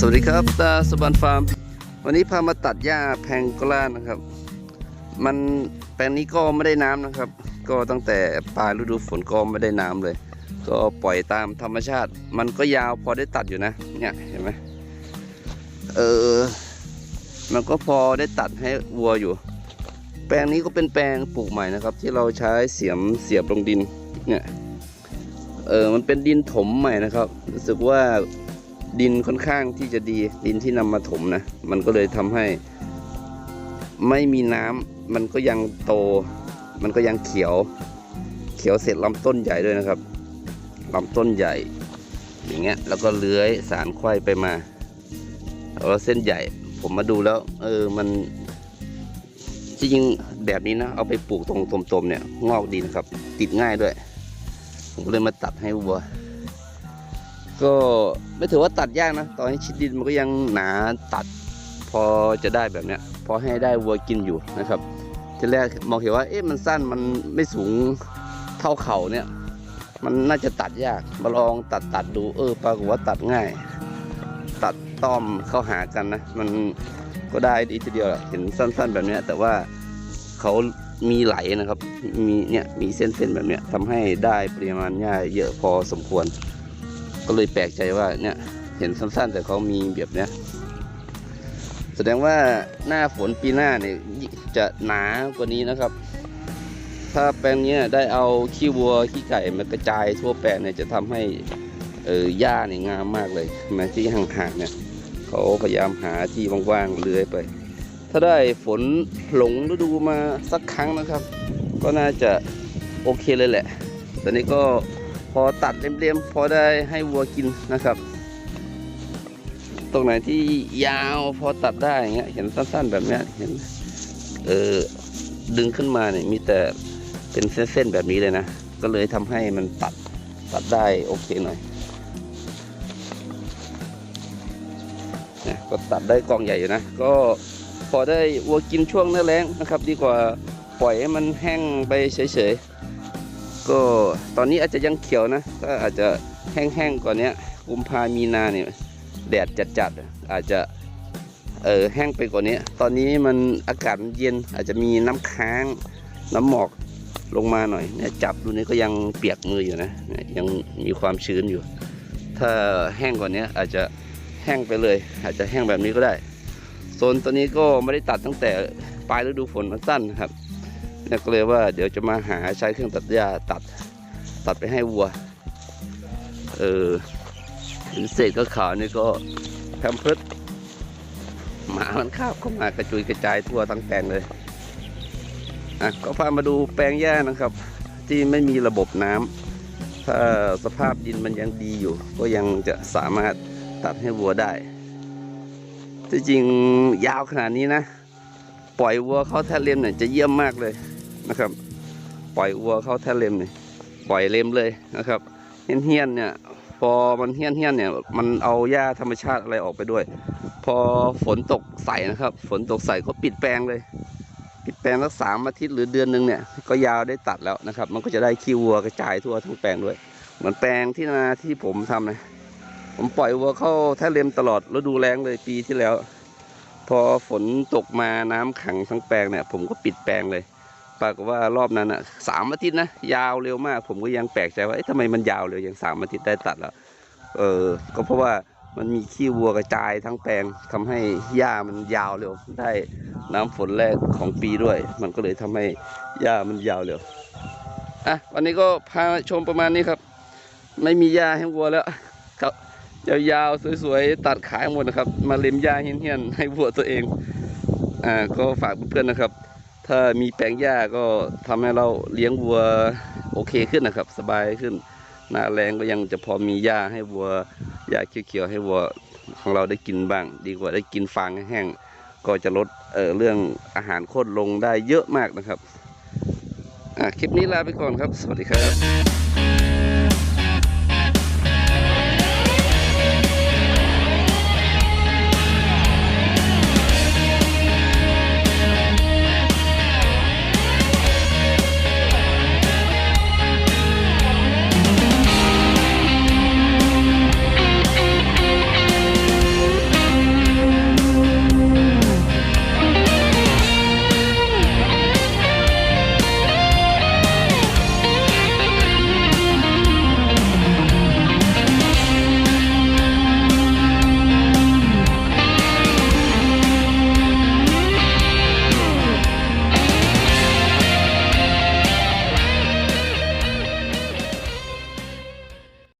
สวัสดีครับตาสบันฟาร์ม วันนี้พามาตัดหญ้าแพงกล่านะครับ มันแปลงนี้ก็ไม่ได้น้ำนะครับ ก็ตั้งแต่ปลายฤดูฝนก็ไม่ได้น้ำเลย ก็ปล่อยตามธรรมชาติ มันก็ยาวพอได้ตัดอยู่นะ เนี่ยเห็นไหมเออ มันก็พอได้ตัดให้วัวอยู่ แปลงนี้ก็เป็นแปลงปลูกใหม่นะครับ ที่เราใช้เสียมเสียบลงดิน เนี่ย เออ มันเป็นดินถมใหม่นะครับ รู้สึกว่า ดินค่อนข้างที่จะดีดินที่นำมาถมนะมันก็เลยทำให้ ไม่มีน้ำมันก็ยังโต มันก็ยังเขียว เขียวเสร็จลำต้นใหญ่ด้วยนะครับลำต้นใหญ่ อย่างเงี้ยแล้วก็เลื้อยสารไขว้ไปมาแล้วเส้นใหญ่ ผมมาดูแล้ว เออมันจริงๆแบบนี้นะเอาไปปลูกตรงตมๆเนี่ยงอกดีนะครับ ติดง่ายด้วย ผมก็เลยมาตัดให้วัว ก็ไม่ถือว่าตัดยากนะตอนนี้ชิดดินมันก็ยังหนาตัด พอจะได้แบบเนี้ยพอให้ได้วัวกินอยู่นะครับทีแรกมองเห็นว่าเอ๊ะมันสั้นมันไม่สูงเท่าเข่าเนี่ย มันน่าจะตัดยากมาลองตัดตัดดูเออปรากฏว่าตัดง่าย ตัดต้อมเข้าหากันนะ มันก็ได้ดีทีเดียวเห็นสั้น ๆ แบบเนี้ยแต่ว่าเขามีไหลนะครับ มีเนี่ยมีเส้นๆแบบเนี้ยทำให้ได้ปริมาณหญ้าเยอะพอสมควร ก็เลยแปลกใจว่าเนี่ยเห็นสั้นๆ แต่เขามีแบบเนี้ยแสดงว่าหน้าฝนปีหน้าเนี่ยจะหนากว่านี้นะครับ ถ้าแปลงนี้ได้เอาขี้วัวขี้ไก่มากระจายทั่วแปลงเนี่ยจะทำให้เออหญ้าเนี่ยงามมากเลยเห็นไหมที่ห่างๆเนี่ยเขาพยายามหาที่ว่างๆเลื้อยไป ถ้าได้ฝนหลงฤดูมาสักครั้งนะครับ ก็น่าจะโอเคเลยแหละ ตอนนี้ก็ อตัดเรียมๆพอได้ให้วัวกินนะครับ ตรงไหนที่ยาวพอตัดได้อย่างเงี้ยเห็นสั้นๆแบบเนี้ยเห็นเออดึงขึ้นมาเนี่ยมีแต่เป็นเส้นๆแบบนี้เลยนะ ก็เลยทำให้มันตัดตัดได้โอเคหน่อยเนี่ยก็ตัดได้กองใหญ่อยู่นะ ก็พอได้วัวกินช่วงหน้าแล้งนะครับ ดีกว่าปล่อยให้มันแห้งไปเฉยๆ ก็ตอนนี้อาจจะยังเขียวนะก็อาจจะแห้งๆกว่านี้กุมภามีนาเนี่ยแดดจัดๆอาจจะเออแห้งไปกว่านี้ ตอนนี้มันอากาศมันเย็นอาจจะมีน้ำค้างน้ำหมอกลงมาหน่อยเนี่ยจับดูนี่ก็ยังเปียกมืออยู่นะยังมีความชื้นอยู่ ถ้าแห้งกว่านี้อาจจะแห้งไปเลย อาจจะแห้งแบบนี้ก็ได้โซนตัวนี้ก็ไม่ได้ตัดตั้งแต่ปลายฤดูฝนมันสั้นครับ เนี่ยก็เลยว่าเดี๋ยวจะมาหาใช้เครื่องตัดหญ้าตัดตัดไปให้วัว เออเห็นเศษก็ขาวนี่ก็แพมเพิร์ดหมามันคาบเข้ามากระจุยกระจายทั่วทั้งแปลงเลยอะก็พามาดูแปลงหญ้านะครับ ที่ไม่มีระบบน้ำถ้าสภาพดินมันยังดีอยู่ ก็ยังจะสามารถตัดให้วัวได้ที่จริงยาวขนาดนี้นะ ปล่อยวัวเข้าแท่เลมเนี่ยจะเยี่ยมมากเลย นะครับ ปล่อยวัวเข้าแท่เลมเนี่ยปล่อยเลมเลยนะครับเฮี้ยนเฮี้ยนเนี่ยพอมันเฮี้ยนเฮี้ยนเนี่ยมันเอาหญ้าธรรมชาติอะไรออกไปด้วย พอฝนตกใส่นะครับ ฝนตกใส่ก็ปิดแปลงเลย ปิดแปลงสักสามอาทิตย์หรือเดือนหนึ่งเนี่ยก็ยาวได้ตัดแล้วนะครับ มันก็จะได้ขี้วัวกระจายทั่วทั้งแปลงด้วย เหมือนแปลงที่นาที่ผมทำนะผมปล่อยวัวเข้าแท่เลมตลอดฤดูแล้งเลยปีที่แล้ว พอฝนตกมาน้ำขังทั้งแปลงเนี่ย ผมก็ปิดแปลงเลย ปรากฏว่ารอบนั้นอะสามอาทิตย์นะยาวเร็วมาก ผมก็ยังแปลกใจว่าเอ๊ะทำไมมันยาวเร็วอยังสามอาทิตย์ได้ตัดแล้วเออก็เพราะว่ามันมีขี้วัวกระจายทั้งแปลงทำให้หญ้ามันยาวเร็วได้น้ำฝนแรกของปีด้วย มันก็เลยทำให้หญ้ามันยาวเร็วอะวันนี้ก็พาชมประมาณนี้ครับ ไม่มีหญ้าให้วัวแล้วครับยาวๆสวยๆตัดขายหมดนะครับ มาเล็มหญ้าเฮี้ยนๆให้วัวตัวเองอ่าก็ฝากเพื่อนๆนะครับ ถ้ามีแปลงหญ้าก็ทำให้เราเลี้ยงวัวโอเคขึ้นนะครับ สบายขึ้น หน้าแรงก็ยังจะพอมีหญ้าให้วัวหญ้าเขียวๆให้วัวของเราได้กินบ้าง ดีกว่าได้กินฟางแห้งก็จะลดเออเรื่องอาหารโคตรลงได้เยอะมากนะครับคลิปนี้ลาไปก่อนครับ สวัสดีครับ